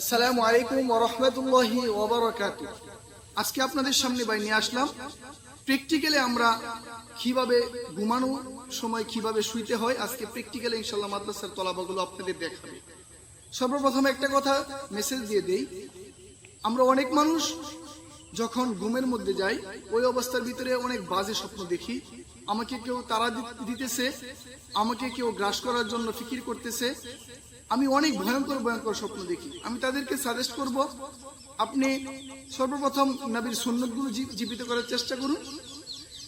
আসসালামু আলাইকুম আজকে আপনাদের সামনে ভাই নিয়ে আসলাম। আমরা কীভাবে ঘুমানো সময় কীভাবে শুইতে হয়, আজকে মাদ্রাসার তলাবাগুলো আপনাদের দেখাবে। সর্বপ্রথম একটা কথা মেসেজ দিয়ে দেই। আমরা অনেক মানুষ যখন ঘুমের মধ্যে যাই, ওই অবস্থার ভিতরে অনেক বাজে স্বপ্ন দেখি। আমাকে কেউ তারা দিতেছে, আমাকে কেউ গ্রাস করার জন্য ফিকির করতেছে। আমি অনেক ভয়ঙ্কর ভয়ঙ্কর স্বপ্ন দেখি। আমি তাদেরকে সাজেস্ট করব, আপনি সর্বপ্রথম নবীর সুন্নতগুলো জীবিত করার চেষ্টা করুন।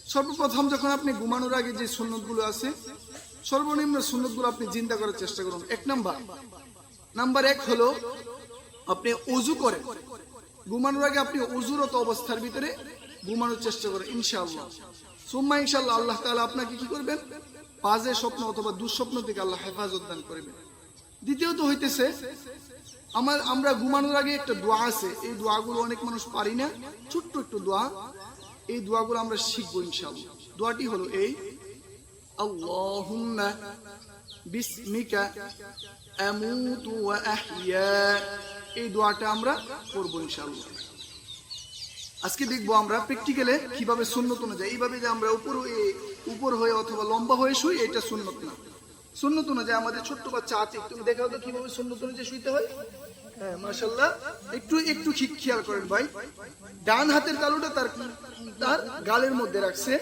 সর্বপ্রথম যখন আপনি ঘুমানোর আগে যে সুন্নতগুলো আছে, সর্বনিম্ন সুন্নতগুলো আপনি চিন্তা করার চেষ্টা করুন। এক নাম্বার। নাম্বার এক হলো, আপনি অজু করেন। ঘুমানোর আগে আপনি অজুরত অবস্থার ভিতরে ঘুমানোর চেষ্টা করেন, ইনশাআল্লাহ। সুম্মা ইনশাআল্লাহ, আল্লাহ তাআলা আপনাকে কি করবেন? বাজে স্বপ্ন অথবা দুঃস্বপ্ন থেকে আল্লাহ হেফাজত দান করবেন। দ্বিতীয়ত হইতেছে, আমার, আমরা ঘুমানোর আগে একটা দোয়া আছে। এই দোয়াগুলো অনেক মানুষ পারি না। ছোট্ট একটু দোয়া। এই দোয়াগুলো আমরা শিখব ইনশাআল্লাহ। দোয়াটি হলো এই, আল্লাহুম্মা বিসমিকা আমুতু ওয়া আহইয়া। এই দোয়াটা আমরা করব ইনশাআল্লাহ। আজকে দেখব আমরা প্র্যাকটিক্যালে কীভাবে সুন্নত অনুযায়ী, এইভাবে যে আমরা উপর উপর হয়ে অথবা লম্বা হয়ে শুই, এটা সুন্নত না। সুন্নত অনুযায়ী আমাদের ছোট্ট বাচ্চা আছে, তুমি দেখাও তো কীভাবে সুন্নত অনুযায়ী শুইতে হয়। হ্যাঁ মাশাল্লাহ একটু একটু খেয়াল করেন ভাই। ডান হাতের তালুটা তার তার গালের মধ্যে রাখছে।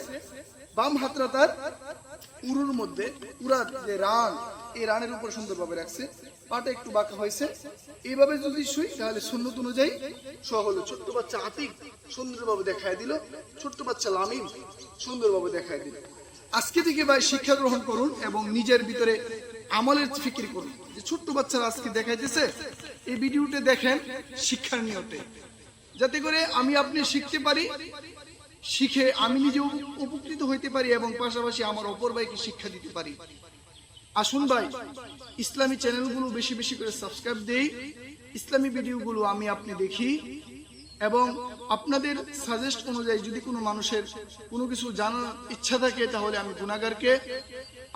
বাম হাতটা তার উরুর মধ্যে যে রান, এই রানের উপর সুন্দরভাবে রাখছে। পাটা একটু বাঁকা হয়েছে। এইভাবে যদি শুই, তাহলে সুন্নত অনুযায়ী শোয়া ছোট্ট বাচ্চা আতিক সুন্দরভাবে দেখায় দিল। ছোট্ট বাচ্চা লামিম সুন্দরভাবে দেখায় দিল। আজকে থেকে ভাই শিক্ষা গ্রহণ করুন এবং নিজের ভিতরে আমলের ফিকির করুন। যে ছোট্ট বাচ্চারা আজকে দেখাইতেছে, এই ভিডিওতে দেখেন শিক্ষার নিয়তে। যাতে করে আমি আপনি শিখতে পারি, শিখে আমি নিজে উপকৃত হইতে পারি এবং পাশাপাশি আমার অপর ভাইকে শিক্ষা দিতে পারি। আসুন ভাই, ইসলামী চ্যানেলগুলো বেশি বেশি করে সাবস্ক্রাইব দেই। ইসলামী ভিডিওগুলো আমি আপনি দেখি এবং আপনাদের সাজেস্ট অনুযায়ী যদি কোনো মানুষের কোনো কিছু জানার ইচ্ছা থাকে, তাহলে আমি গুণাগারকে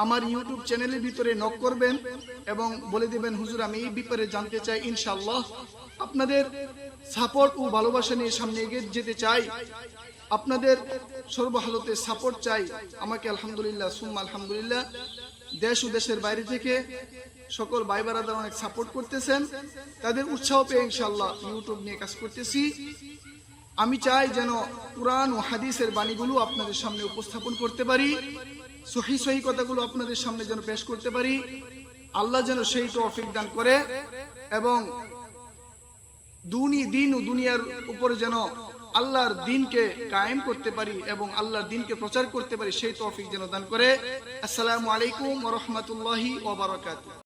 আমার ইউটিউব চ্যানেলের ভিতরে নক করবেন এবং বলে দেবেন, হুজুর, আমি এই ব্যাপারে জানতে চাই ইনশাল্লাহ আপনাদের সাপোর্ট ও ভালোবাসা নিয়ে সামনে এগিয়ে যেতে চাই। আপনাদের সর্বহালতে সাপোর্ট চাই। আমাকে আলহামদুলিল্লাহ, সুম্মা আলহামদুলিল্লাহ, দেশ ও দেশের বাইরে থেকে সকল ভাই বারাদার অনেক সাপোর্ট করতেছেন। তাদের উৎসাহ পেয়ে ইনশাল্লাহ ইউটিউব নিয়ে কাজ করতেছি। আমি চাই যেন কোরআন ও হাদিসের বাণীগুলো আপনাদের সামনে উপস্থাপন করতে পারি, সহি সহি কথাগুলো আপনাদের সামনে যেন পেশ করতে পারি। আল্লাহ যেন সেই তৌফিক দান করে এবং দুনি দিন ও দুনিয়ার উপরে যেন আল্লাহর দিনকে কায়েম করতে পারি এবং আল্লাহর দিনকে প্রচার করতে পারি, সেই তৌফিক যেন দান করে। আসসালামু আলাইকুম রাহমাতুল্লাহি ওয়া বারাকাতুহু।